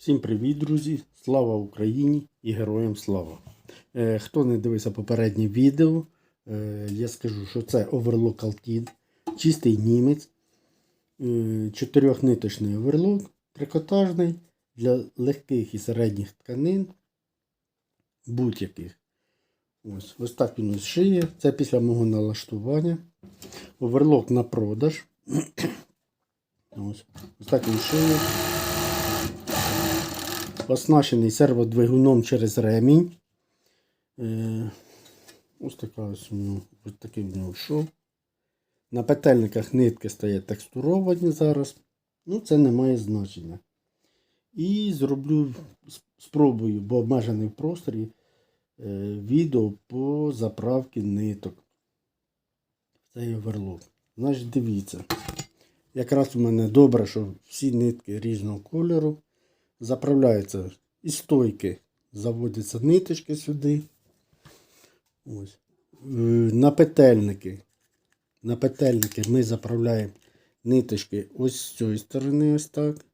Всім привіт, друзі! Слава Україні і героям слава! Е, хто не дивився попереднє відео, е, я скажу, що це Overlock Altin, чистий німець, е, чотирьохниточний оверлок, трикотажний для легких і середніх тканин, будь-яких. Ось, ось так він ось шиє. Це після мого налаштування. Оверлок на продаж. Ось, ось так він шиє оснащений серводвигуном через ремінь. Е, ось така ось у нього, ось такий в нього шов. На петельниках нитки стоять текстуровані зараз. Ну, це не має значення. І зроблю, спробую, бо обмежений в просторі, е, відео по заправці ниток. Цей оверлок. Значить, дивіться. Якраз у мене добре, що всі нитки різного кольору. Заправляються і стойки, заводяться ниточки сюди. Ось. Е, На петельники. На петельники ми заправляємо ниточки ось з цієї сторони, ось так.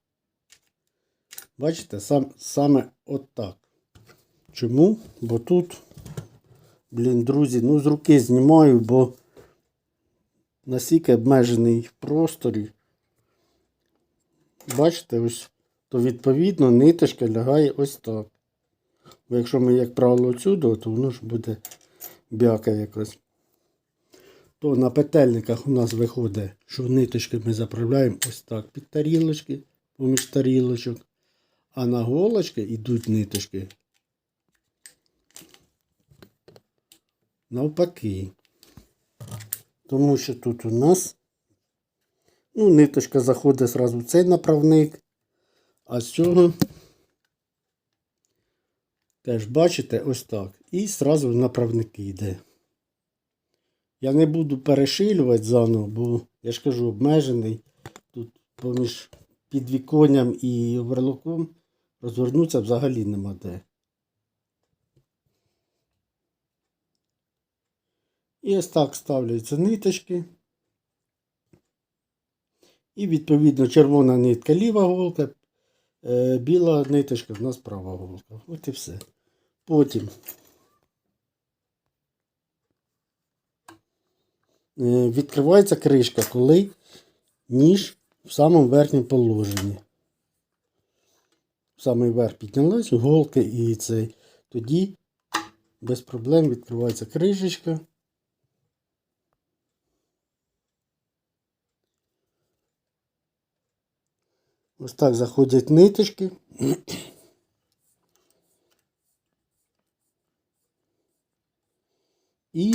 Бачите, сам, саме отак. Чому? Бо тут, блін, друзі, ну з руки знімаю, бо настільки обмежений в просторі. Бачите, ось то відповідно ниточка лягає ось так. Бо якщо ми, як правило, отсюди, то воно ж буде бяка якось. То на петельниках у нас виходить, що ниточки ми заправляємо ось так під тарілочки, поміж тарілочок. А на голочки йдуть ниточки. Навпаки. Тому що тут у нас ну, ниточка заходить зразу в цей направник. А з цього теж бачите ось так. І зразу направники йде. Я не буду перешилювати заново, бо я ж кажу, обмежений. Тут поміж підвіконням і оверлоком розвернутися взагалі нема де. І ось так ставляються ниточки. І відповідно червона нитка ліва голка, Біла ниточка в нас права голка. От і все. Потім е, відкривається кришка, коли ніж в самому верхньому положенні. В самий верх піднялась голка і цей. Тоді без проблем відкривається кришечка. Ось так заходять ниточки. І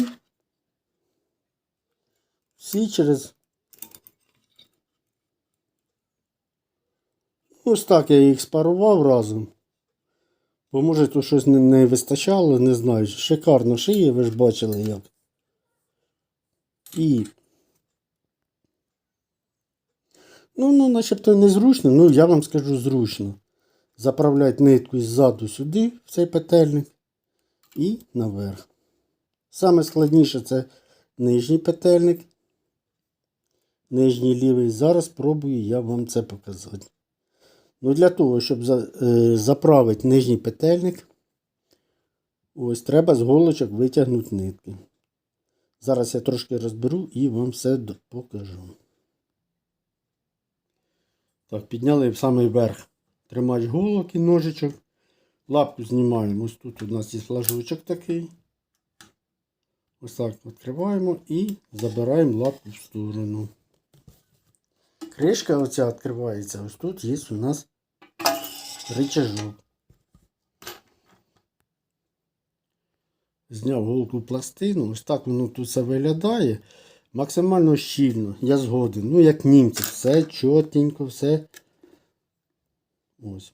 всі через ось так я їх спарував разом. Бо може тут щось не, вистачало, не знаю. Шикарно шиє, ви ж бачили як. І Ну, ну, начебто незручно, ну я вам скажу зручно. Заправляти нитку ззаду сюди, в цей петельник, і наверх. Саме складніше це нижній петельник. Нижній лівий. Зараз спробую я вам це показати. Ну, Для того, щоб е, заправити нижній петельник, ось треба з голочок витягнути нитки. Зараз я трошки розберу і вам все покажу. Так, підняли в самий верх тримач голок і ножичок. Лапку знімаємо. Ось тут у нас є флажочок такий. Ось так відкриваємо і забираємо лапку в сторону. Кришка оця відкривається. Ось тут є у нас рычажок. Зняв голку пластину. Ось так воно тут все виглядає. Максимально щільно, я згоден. Ну, як німці, все чотенько, все. Ось.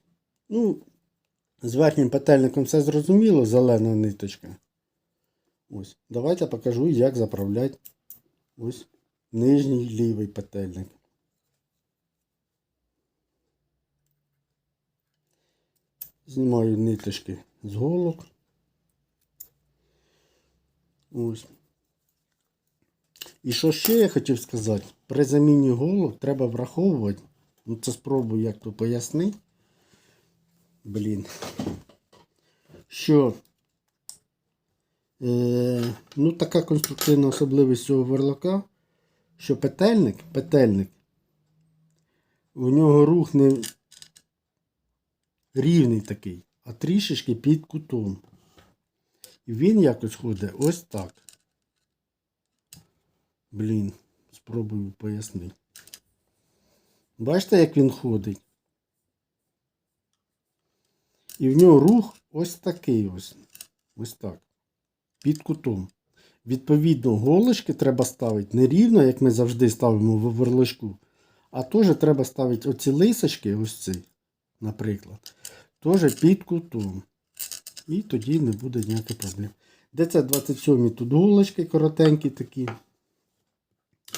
Ну, з верхнім петельником все зрозуміло, зелена ниточка. Ось. Давайте покажу, як заправляти ось нижній лівий петельник. Знімаю ниточки з голок. Ось. І що ще я хотів сказати, при заміні голок треба враховувати, ну це спробую як то пояснити. блін, що е, ну, така конструктивна особливість цього верлака, що петельник, петельник, у нього рух не рівний такий, а трішечки під кутом. І він якось ходить ось так. Блін, спробую пояснити. Бачите, як він ходить? І в нього рух ось такий ось. Ось так. Під кутом. Відповідно, голочки треба ставити не рівно, як ми завжди ставимо в верлочку. А теж треба ставити оці лисочки, ось ці, наприклад, теж під кутом. І тоді не буде ніяких проблем. Де це 27 тут голочки коротенькі такі.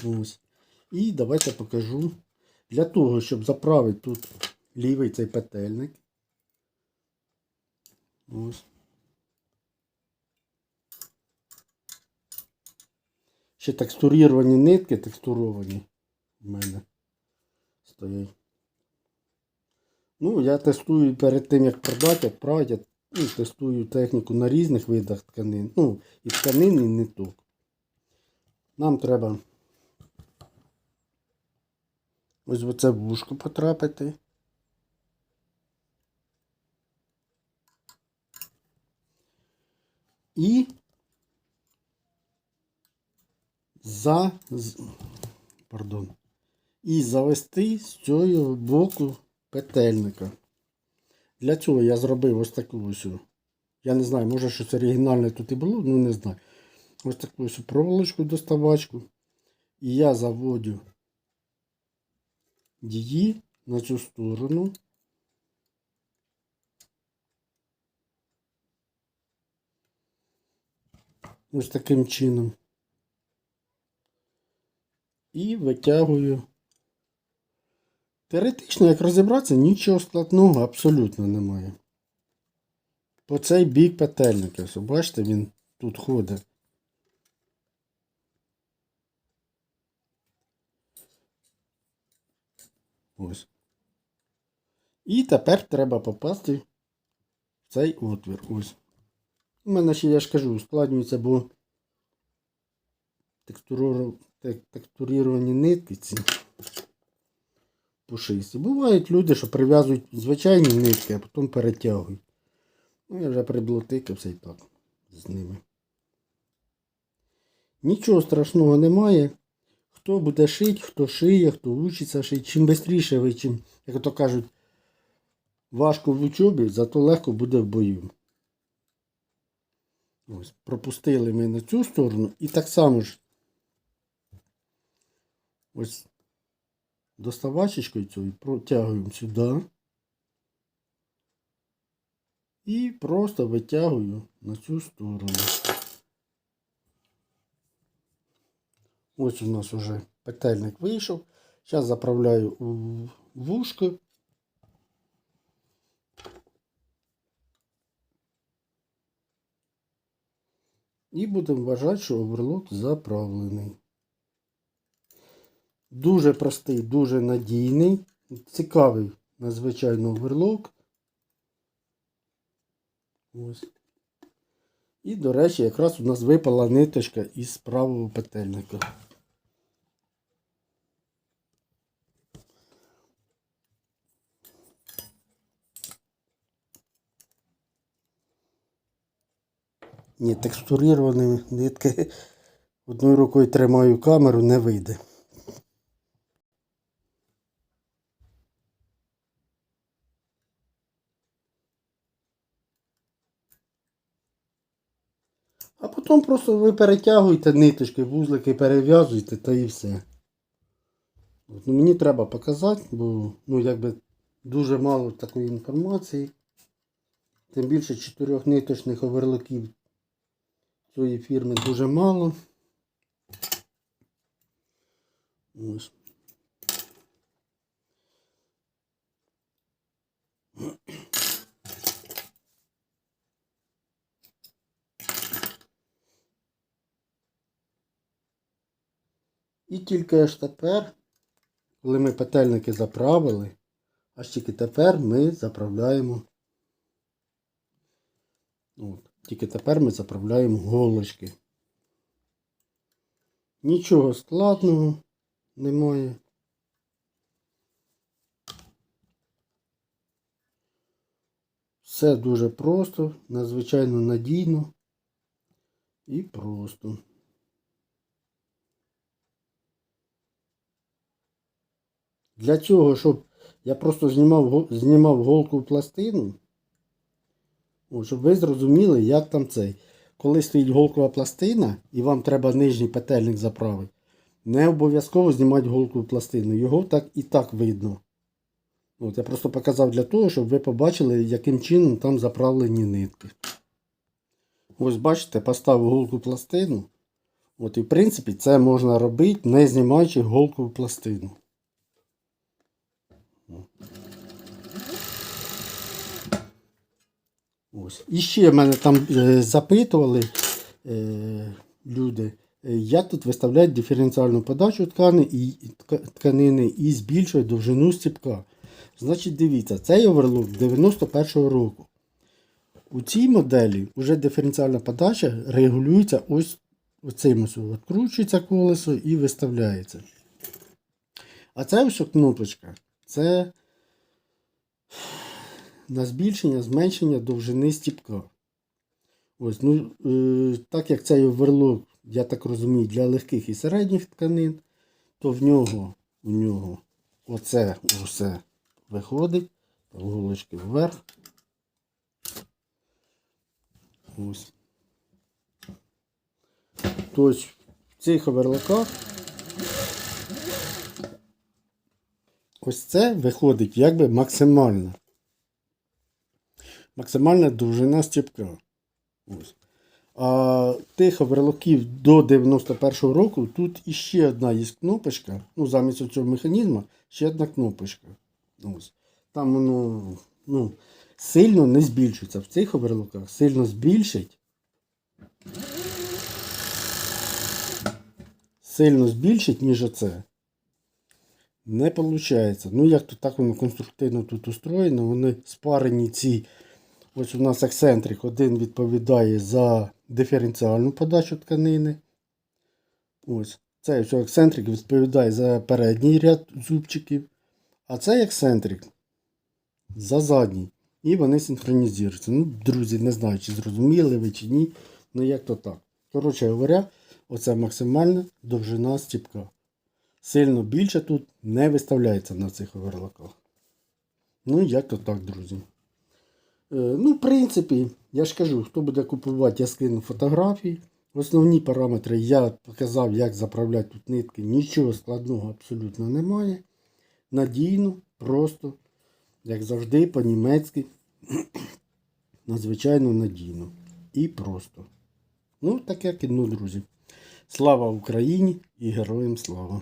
Ось. І давайте покажу. Для того, щоб заправити тут лівий цей петельник. Ось. Ще текстуріровані нитки, текстуровані в мене стоять. Ну, я тестую перед тим, як продати, відправити, ну, тестую техніку на різних видах тканин. Ну, і тканин, і ниток. Нам треба ось в це вушко потрапити. І за, пардон, і завести з цього боку петельника. Для цього я зробив ось таку ось. Я не знаю, може щось оригінальне тут і було, ну не знаю. Ось таку ось проволочку доставачку. І я заводю її на цю сторону. Ось таким чином. І витягую. Теоретично, як розібратися, нічого складного абсолютно немає. По цей бік петельника. Бачите, він тут ходить. Ось. І тепер треба попасти в цей отвір. Ось. У мене ще, я ж кажу, ускладнюється, бо текстуру- тек- текстуріровані нитки ці пушисті. Бувають люди, що прив'язують звичайні нитки, а потім перетягують. Ну, я вже приблотикався і так з ними. Нічого страшного немає. Хто буде шити, хто шиє, хто учиться шити. Чим швидше ви, чим, як то кажуть, важко в учобі, зато легко буде в бою. Ось, пропустили ми на цю сторону і так само ж ось доставачечкою цією протягуємо сюди. І просто витягую на цю сторону. Ось у нас уже петельник вийшов. Зараз заправляю у вушко. І будемо вважати, що оверлок заправлений. Дуже простий, дуже надійний, цікавий надзвичайно оверлок. Ось. І, до речі, якраз у нас випала ниточка із правого петельника. Ні, текстуріровані нитки. Одною рукою тримаю камеру, не вийде. А потім просто ви перетягуєте ниточки, вузлики перев'язуєте та і все. Ну, мені треба показати, бо ну, якби дуже мало такої інформації. Тим більше чотирьох ниточних оверлоків цієї фірми дуже мало. Ось. І тільки аж тепер, коли ми петельники заправили, аж тільки тепер ми заправляємо От. Тільки тепер ми заправляємо голочки. Нічого складного немає. Все дуже просто, надзвичайно надійно і просто. Для цього, щоб я просто знімав, знімав голку в пластину, О, щоб ви зрозуміли, як там цей. Коли стоїть голкова пластина і вам треба нижній петельник заправити, не обов'язково знімати голку в пластину. Його так і так видно. От, я просто показав для того, щоб ви побачили, яким чином там заправлені нитки. Ось бачите, поставив голку пластину. От і в принципі це можна робити, не знімаючи голку в пластину. Ось. І ще мене там е, запитували е, люди, е, як тут виставляють диференціальну подачу ткани і, і тка- тканини і збільшують довжину стіпка. Значить, дивіться, цей оверлок 91-го року. У цій моделі вже диференціальна подача регулюється ось оцим ось. Відкручується колесо і виставляється. А це ось кнопочка. Це на збільшення, зменшення довжини стіпка. Ось, ну, е, так як цей оверлок, я так розумію, для легких і середніх тканин, то в нього, у нього оце усе виходить, голочки вверх. Ось. Тобто в цих оверлоках ось це виходить якби максимально. Максимальна довжина стіпка. А тих оверлоків до 91-го року тут іще одна є кнопочка. Ну, замість цього механізму ще одна кнопочка. Ось. Там воно ну, сильно не збільшується. В цих оверлоках сильно збільшить. Сильно збільшить, ніж оце. Не виходить. Ну, як то так воно конструктивно тут устроєно, вони спарені ці. Ось у нас ексцентрик один відповідає за диференціальну подачу тканини. Ось. Цей ось ексцентрик відповідає за передній ряд зубчиків. А цей ексцентрик за задній. І вони синхронізуються. Ну, друзі, не знаю, чи зрозуміли ви чи ні. Ну як то так. Коротше говоря, оце максимальна довжина стіпка. Сильно більше тут не виставляється на цих оверлоках. Ну, як то так, друзі. Е, Ну, в принципі, я ж кажу, хто буде купувати, я скину фотографії. Основні параметри я показав, як заправляти тут нитки. Нічого складного абсолютно немає. Надійно, просто, як завжди, по-німецьки. Надзвичайно надійно. І просто. Ну, таке кіно, друзі. Слава Україні і героям слава!